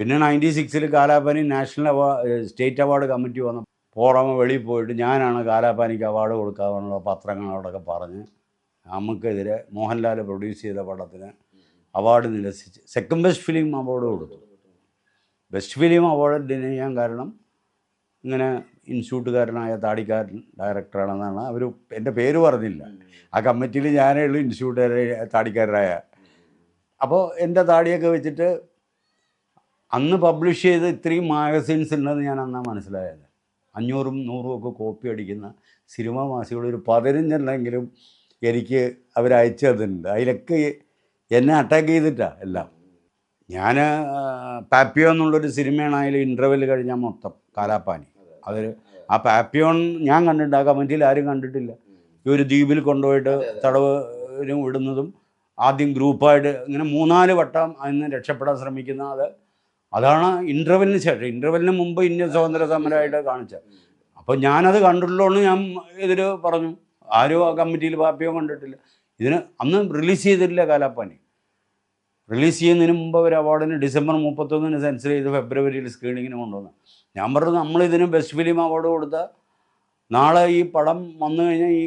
പിന്നെ നയന്റി സിക്സിൽ Kaalapani national award state award committee വന്ന പുറമെ വെളിയിൽ പോയിട്ട് ഞാനാണ് കാലാപാനിക്ക് അവാർഡ് കൊടുക്കാമെന്നുള്ള പത്രങ്ങളോടൊക്കെ പറഞ്ഞ് നമുക്കെതിരെ മോഹൻലാൽ പ്രൊഡ്യൂസ് ചെയ്ത പടത്തിന് അവാർഡ് നിരസിച്ച് സെക്കൻഡ് ബെസ്റ്റ് ഫിലിം അവാർഡ് കൊടുത്തു. ബെസ്റ്റ് ഫിലിം അവാർഡ് ഡിനൈ ചെയ്യാൻ കാരണം ഇങ്ങനെ ഇൻസ്റ്റിറ്റ്യൂട്ടുകാരനായ താടിക്കാരൻ ഡയറക്ടറാണെന്നാണ് അവർ എന്റെ പേര് പറഞ്ഞില്ല. ആ കമ്മിറ്റിയിൽ ഞാനേ ഉള്ളൂ ഇൻസ്റ്റിറ്റ്യൂട്ടുകാരെ താടിക്കാരനായ. അപ്പോൾ എന്റെ താടിയൊക്കെ വെച്ചിട്ട് അന്ന് പബ്ലിഷ് ചെയ്ത ഇത്രയും മാഗസിൻസ് ഉണ്ടെന്ന് ഞാൻ അന്നാ മനസ്സിലായത്. അഞ്ഞൂറും നൂറും ഒക്കെ കോപ്പി അടിക്കുന്ന സിനിമ മാസികൾ ഒരു പതിനഞ്ചെണ്ണെങ്കിലും എനിക്ക് അവരയച്ചു തന്നിട്ടുണ്ട് അതിലൊക്കെ എന്നെ അറ്റാക്ക് ചെയ്തിട്ടാണ് എല്ലാം. ഞാൻ പാപ്പിയോ എന്നുള്ളൊരു സിനിമയാണ് അതിൽ ഇന്റർവെൽ കഴിഞ്ഞാൽ മൊത്തം കാലാപ്പാനി. അതൊരു ആ പാപ്പിയോൺ ഞാൻ കണ്ടിട്ടുണ്ട് ആ കമ്മിറ്റിയിൽ ആരും കണ്ടിട്ടില്ല. ഈ ഒരു ദ്വീപിൽ കൊണ്ടുപോയിട്ട് തടവിന് വിടുന്നതും ആദ്യം ഗ്രൂപ്പായിട്ട് ഇങ്ങനെ മൂന്നാൽ വട്ടം അതിന് രക്ഷപ്പെടാൻ ശ്രമിക്കുന്ന അത് അതാണ് ഇന്റർവെല്ലിന് ശേഷം. ഇന്റർവെല്ലിന് മുമ്പ് ഇന്ത്യൻ സ്വാതന്ത്ര്യ സമരമായിട്ട് കാണിച്ചത്. അപ്പോൾ ഞാനത് കണ്ടിട്ടുള്ളതുകൊണ്ട് ഞാൻ ഇതിൽ പറഞ്ഞു. ആരും ആ കമ്മിറ്റിയിൽ പാർട്ടിയോ കണ്ടിട്ടില്ല. ഇതിന് അന്ന് റിലീസ് ചെയ്തിട്ടില്ല കാലാപ്പാനി റിലീസ് ചെയ്യുന്നതിന് മുമ്പ് ഒരു അവാർഡിന് ഡിസംബർ മുപ്പത്തൊന്നിന് സെൻസർ ചെയ്ത് ഫെബ്രുവരിയിൽ സ്ക്രീനിങ്ങിന് കൊണ്ടുവന്നു. ഞാൻ പറഞ്ഞു നമ്മളിതിന് ബെസ്റ്റ് ഫിലിം അവാർഡ് കൊടുത്ത നാളെ ഈ പടം വന്നു കഴിഞ്ഞാൽ ഈ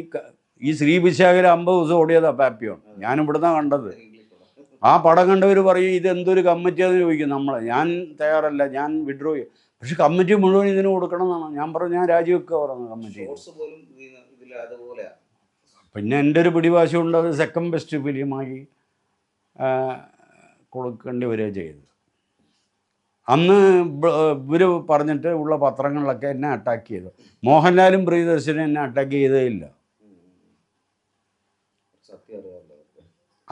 ഈ ശ്രീ വിശാഖയിൽ അമ്പത് ദിവസം ഓടിയതാ പാപ്പിയോൺ ഞാൻ ഇവിടുന്നാണ് കണ്ടത്. ആ പടം കണ്ടവർ പറയും ഇത് എന്തൊരു കമ്മിറ്റിയാന്ന് ചോദിക്കും നമ്മൾ ഞാൻ തയ്യാറല്ല ഞാൻ വിഡ്രോ ചെയ്യും. പക്ഷെ കമ്മിറ്റി മുഴുവൻ ഇതിന് കൊടുക്കണം എന്നാണ്. ഞാൻ പറഞ്ഞു ഞാൻ രാജിവെക്കുക പറഞ്ഞു കമ്മിറ്റി പിന്നെ എന്റെ ഒരു പിടിവാശി കൊണ്ട് അത് സെക്കൻഡ് ബെസ്റ്റ് ഫിലിമായി കൊടുക്കേണ്ടി വരിക ചെയ്തു. അന്ന് ഇവർ പറഞ്ഞിട്ട് ഉള്ള പത്രങ്ങളിലൊക്കെ എന്നെ അറ്റാക്ക് ചെയ്തു. മോഹൻലാലും പ്രിയദർശനും എന്നെ അറ്റാക്ക് ചെയ്തേ ഇല്ല.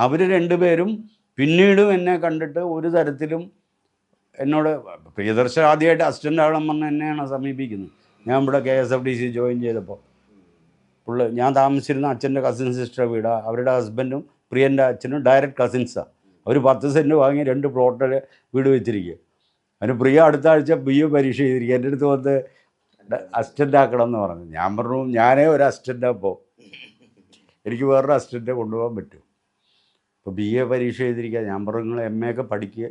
അവർ രണ്ടുപേരും പിന്നീടും എന്നെ കണ്ടിട്ട് ഒരു തരത്തിലും എന്നോട് പ്രിയദർശൻ ആദ്യമായിട്ട് അസിസ്റ്റന്റ് ആകണം വന്ന് എന്നെയാണ് സമീപിക്കുന്നത്. ഞാൻ ഇവിടെ K S F D C join ചെയ്തപ്പോൾ. പുള്ളി ഞാൻ താമസിച്ചിരുന്ന അച്ഛന്റെ കസിൻ സിസ്റ്റർ വീടാണ് അവരുടെ ഹസ്ബൻഡും പ്രിയന്റെ അച്ഛനും ഡയറക്റ്റ് കസിൻസാണ് അവർ പത്ത് സെന്റ് വാങ്ങി രണ്ട് പ്ലോട്ടിൽ വീട് വെച്ചിരിക്കുക അതിന് പ്രിയ അടുത്ത ആഴ്ച ബി എ പരീക്ഷ ചെയ്തിരിക്കുക എന്റെ അടുത്ത് വന്ന് അസിസ്റ്റന്റ് ആക്കണം എന്ന് പറഞ്ഞു. ഞാൻ പറഞ്ഞു ഞാനേ ഒരു അസിസ്റ്റന്റാണ് അപ്പോൾ എനിക്ക് വേറൊരു അസിസ്റ്റന്റെ കൊണ്ടുപോകാൻ പറ്റും. ഇപ്പോൾ ബി എ പരീക്ഷ എഴുതിയിരിക്കുക ഞാൻ പറഞ്ഞു നിങ്ങൾ എം എ ഒക്കെ പഠിക്കുക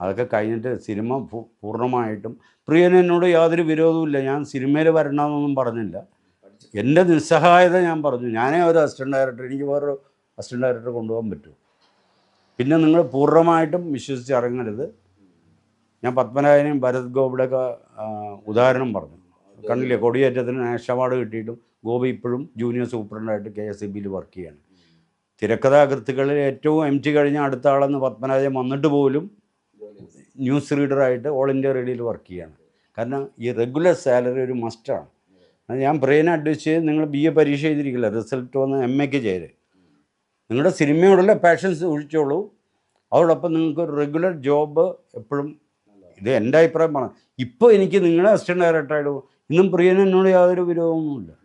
അതൊക്കെ കഴിഞ്ഞിട്ട് സിനിമ പൂർണമായിട്ടും. പ്രിയൻ എന്നോട് യാതൊരു വിരോധവുമില്ല ഞാൻ സിനിമയിൽ വരണമെന്നൊന്നും പറഞ്ഞില്ല. എന്റെ നിസ്സഹായത ഞാൻ പറഞ്ഞു. ഞാനേ ഒരു അസിസ്റ്റന്റ് ഡയറക്ടർ എനിക്ക് വേറൊരു അസിസ്റ്റന്റ് ഡയറക്ടർ കൊണ്ടുപോകാൻ പറ്റും. പിന്നെ നിങ്ങൾ പൂർണമായിട്ടും വിശ്വസിച്ച് ഇറങ്ങരുത്. ഞാൻ പത്മനാഭനെയും ഭരത് ഗോപിയുടെയൊക്കെ ഉദാഹരണം പറഞ്ഞു. കണ്ടില്ലേ? കൊടിയേറ്റത്തിന് നാഷണൽ അവാർഡ് കിട്ടിയിട്ടും ഗോപി ഇപ്പോഴും ജൂനിയർ സൂപ്രണ്ടായിട്ട് കെ എസ് ഇ ബിയിൽ വർക്ക് ചെയ്യാണ്. തിരക്കഥാകൃത്തുക്കളിൽ ഏറ്റവും എം ടി കഴിഞ്ഞ അടുത്ത ആളെന്ന് പത്മനാഭൻ വന്നിട്ട് പോലും ന്യൂസ് റീഡറായിട്ട് ഓൾ ഇന്ത്യ റേഡിയോയിൽ വർക്ക് ചെയ്യാണ്. കാരണം ഈ റെഗുലർ സാലറി ഒരു മസ്റ്റാണ് ഞാൻ ബ്രെയിൻ അഡ്വൈസ് ചെയ്ത് നിങ്ങൾ ബി എ പരീക്ഷ ചെയ്തിരിക്കില്ല റിസൾട്ട് വന്ന് എം എക്ക് ചെയ്ത് നിങ്ങളുടെ സിനിമയോടുള്ള പാഷൻസ് ഒഴിച്ചോളൂ അതോടൊപ്പം നിങ്ങൾക്ക് ഒരു റെഗുലർ ജോബ് എപ്പോഴും ഇത് എന്റെ അഭിപ്രായമാണ് ഇപ്പോൾ എനിക്ക് നിങ്ങളെ അസിസ്റ്റന്റ് ഡയറക്ടറായിട്ട് ഇന്നും എന്നോട് യാതൊരു വിരോധമൊന്നുമില്ല.